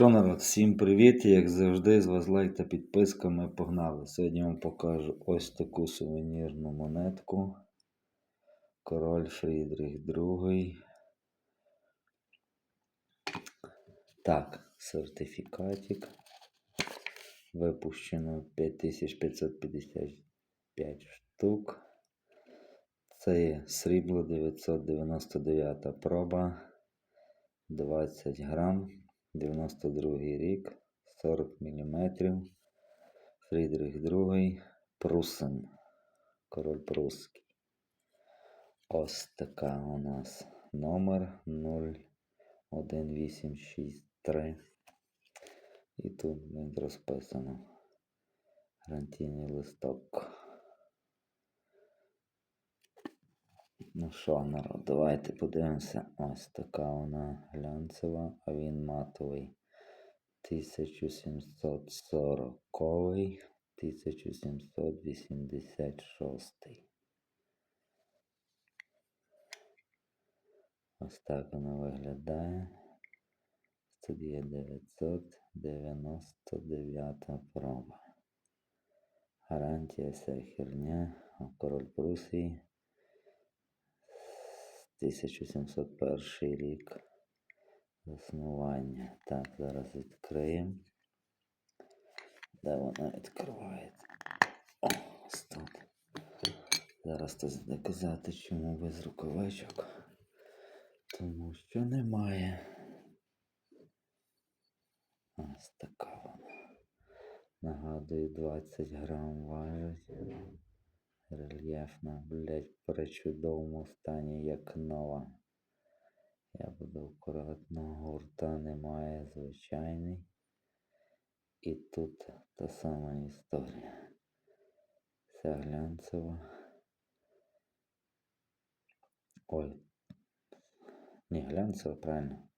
Що народ, всім привіт! Як завжди, з вас лайк та підписка, ми погнали. Сьогодні вам покажу ось таку сувенірну монетку. Король Фрідріх II. Так, сертифікатик. Випущено 5555 штук. Це срібло 999 проба. 20 грам. 92 рік, 40 мм. Фрідрих II, Прусен, король прусський. Ось така у нас номер 01863. І тут розписано. Гарантійний листок. Ну що, народ, давайте подивимося. Ось така вона глянцева, а він матовий. 1740 1786. Ось так вона виглядає. Тут є 999 проба. Гарантія вся херня. Король Прусії. 1701 рік заснування. Так, зараз відкриємо. Де вона відкривається? О, тут. Зараз то доказати, чому без рукавичок. Тому що немає. Ось така вона. Нагадую, 20 грам важить. Рельєфна, блять, при чудовому стані, як нова. Я буду акуратно, гурта немає, звичайний. І тут та сама історія. Вся глянцева. Ой. Не глянцева, правильно.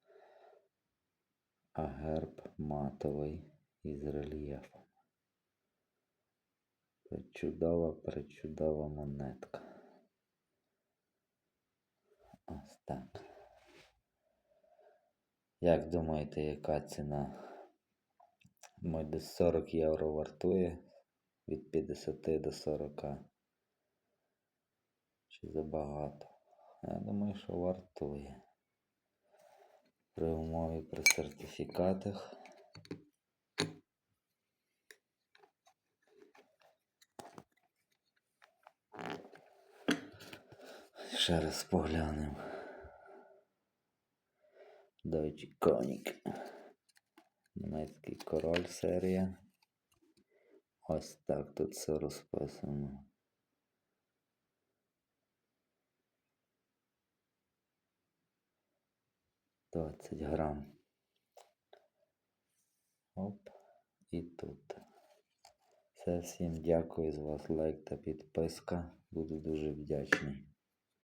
А герб матовий із рельєфом. Причудова, причудова монетка. Ось так. Як думаєте, яка ціна? Мой десь 40 євро вартує від 50 до 40. Чи забагато? Я думаю, що вартує. При умові при сертифікатах. Ще раз поглянемо. Deutsche König. Німецький король серія. Ось так тут все розписано. Двадцять грам. Оп. І тут. Все, всім дякую з вас лайк та підписка. Буду дуже вдячний.